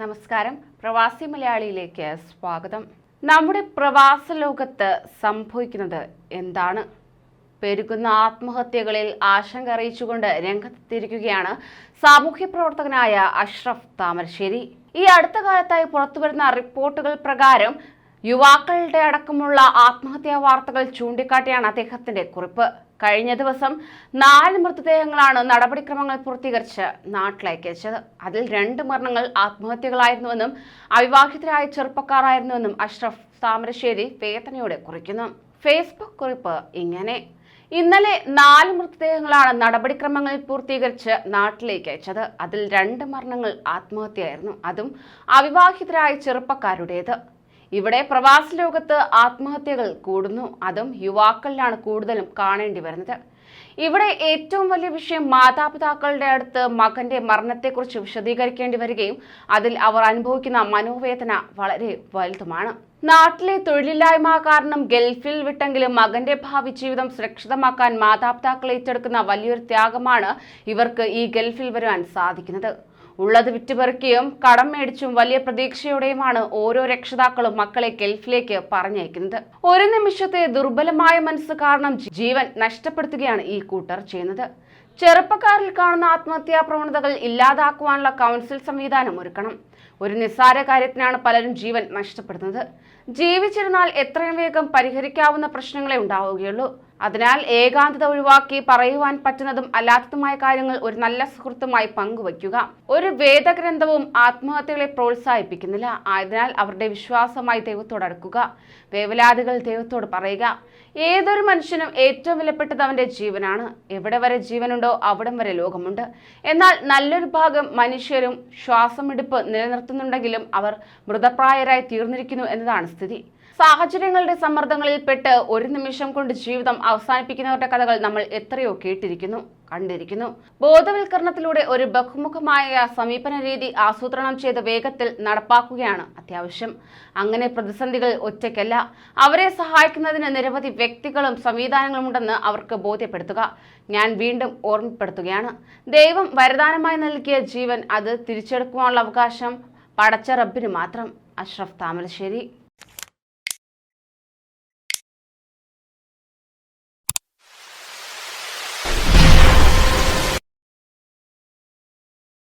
നമസ്കാരം. പ്രവാസി മലയാളിയിലേക്ക് സ്വാഗതം. നമ്മുടെ പ്രവാസ ലോകത്ത് സംഭവിക്കുന്നത് എന്താണ്? പെരുകുന്ന ആത്മഹത്യകളിൽ ആശങ്ക അറിയിച്ചുകൊണ്ട് രംഗത്തെത്തിയിരിക്കുകയാണ് സാമൂഹ്യ പ്രവർത്തകനായ അഷ്റഫ് താമരശ്ശേരി. ഈ അടുത്ത കാലത്തായി പുറത്തുവരുന്ന റിപ്പോർട്ടുകൾ പ്രകാരം യുവാക്കളുടെ അടക്കമുള്ള ആത്മഹത്യാ വാർത്തകൾ ചൂണ്ടിക്കാട്ടിയാണ് അദ്ദേഹത്തിന്റെ കുറിപ്പ്. കഴിഞ്ഞ ദിവസം നാല് മൃതദേഹങ്ങളാണ് നടപടിക്രമങ്ങൾ പൂർത്തീകരിച്ച് നാട്ടിലേക്ക് അയച്ചത് അതിൽ രണ്ട് മരണങ്ങൾ ആത്മഹത്യകളായിരുന്നുവെന്നും അവിവാഹിതരായ ചെറുപ്പക്കാരായിരുന്നുവെന്നും അഷ്റഫ് താമരശ്ശേരി വേദനയോടെ കുറിക്കുന്നു. ഫേസ്ബുക്ക് കുറിപ്പ് ഇങ്ങനെ. ഇന്നലെ നാല് മൃതദേഹങ്ങളാണ് നടപടിക്രമങ്ങൾ പൂർത്തീകരിച്ച് നാട്ടിലേക്ക് അയച്ചത്. അതിൽ രണ്ട് മരണങ്ങൾ ആത്മഹത്യയായിരുന്നു. അതും അവിവാഹിതരായ ചെറുപ്പക്കാരുടേത്. ഇവിടെ പ്രവാസ ലോകത്ത് ആത്മഹത്യകൾ കൂടുന്നു. അതും യുവാക്കളിലാണ് കൂടുതലും കാണേണ്ടി വരുന്നത്. ഇവിടെ ഏറ്റവും വലിയ വിഷയം മാതാപിതാക്കളുടെ അടുത്ത് മകന്റെ മരണത്തെക്കുറിച്ച് വിശദീകരിക്കേണ്ടി വരികയും അതിൽ അവർ അനുഭവിക്കുന്ന മനോവേദന വളരെ വലുതുമാണ്. നാട്ടിലെ തൊഴിലില്ലായ്മ കാരണം ഗൾഫിൽ വിട്ടെങ്കിലും മകന്റെ ഭാവി ജീവിതം സുരക്ഷിതമാക്കാൻ മാതാപിതാക്കൾ ഏറ്റെടുക്കുന്ന വലിയൊരു ത്യാഗമാണ് ഇവർക്ക് ഈ ഗൾഫിൽ വരുവാൻ സാധിക്കുന്നത്. ഉള്ളത് വിറ്റുപെറുക്കിയും കടം മേടിച്ചും വലിയ പ്രതീക്ഷയോടെയുമാണ് ഓരോ രക്ഷിതാക്കളും മക്കളെ ഗൾഫിലേക്ക് പറഞ്ഞയക്കുന്നത്. ഒരു നിമിഷത്തെ ദുർബലമായ മനസ്സ് കാരണം ജീവൻ നഷ്ടപ്പെടുത്തുകയാണ് ഈ കൂട്ടർ ചെയ്യുന്നത്. ചെറുപ്പക്കാരിൽ കാണുന്ന ആത്മഹത്യാ പ്രവണതകൾ ഇല്ലാതാക്കുവാനുള്ള കൗൺസിൽ സംവിധാനം ഒരുക്കണം. ഒരു നിസ്സാര കാര്യത്തിനാണ് പലരും ജീവൻ നഷ്ടപ്പെടുന്നത്. ജീവിച്ചിരുന്നാൽ എത്രയും വേഗം പരിഹരിക്കാവുന്ന പ്രശ്നങ്ങളെ ഉണ്ടാവുകയുള്ളൂ. അതിനാൽ ഏകാന്തത ഒഴിവാക്കി പറയുവാൻ പറ്റുന്നതും അല്ലാത്തതുമായ കാര്യങ്ങൾ ഒരു നല്ല സുഹൃത്തുമായി പങ്കുവയ്ക്കുക. ഒരു വേദഗ്രന്ഥവും ആത്മഹത്യകളെ പ്രോത്സാഹിപ്പിക്കുന്നില്ല. ആയതിനാൽ അവരുടെ വിശ്വാസമായി ദൈവത്തോട് അടുക്കുക. വേവലാദികൾ ദൈവത്തോട് പറയുക. ഏതൊരു മനുഷ്യനും ഏറ്റവും വിലപ്പെട്ടത് അവന്റെ ജീവനാണ്. എവിടെ വരെ ജീവനുണ്ടോ അവിടം വരെ ലോകമുണ്ട്. എന്നാൽ നല്ലൊരു ഭാഗം മനുഷ്യരും ശ്വാസമെടുപ്പ് നിലനിർത്തുന്നുണ്ടെങ്കിലും അവർ മൃതപ്രായരായി തീർന്നിരിക്കുന്നു എന്നതാണ് സ്ഥിതി. സാഹചര്യങ്ങളുടെ സമ്മർദ്ദങ്ങളിൽ പെട്ട് ഒരു നിമിഷം കൊണ്ട് ജീവിതം അവസാനിപ്പിക്കുന്നവരുടെ കഥകൾ നമ്മൾ എത്രയോ കേട്ടിരിക്കുന്നു കണ്ടിരിക്കുന്നു. ബോധവൽക്കരണത്തിലൂടെ ഒരു ബഹുമുഖമായ സമീപന രീതി ആസൂത്രണം ചെയ്ത് വേഗത്തിൽ നടപ്പാക്കുകയാണ് അത്യാവശ്യം. അങ്ങനെ പ്രതിസന്ധികൾ ഒറ്റയ്ക്കല്ല. അവരെ സഹായിക്കുന്നതിന് നിരവധി വ്യക്തികളും സംവിധാനങ്ങളും ഉണ്ടെന്ന് അവർക്ക് ബോധ്യപ്പെടുത്തുക. ഞാൻ വീണ്ടും ഓർമ്മപ്പെടുത്തുകയാണ്. ദൈവം വരദാനമായി നൽകിയ ജീവൻ അത് തിരിച്ചെടുക്കുവാനുള്ള അവകാശം പടച്ച റബ്ബിന് മാത്രം. അഷ്റഫ് താമരശ്ശേരി.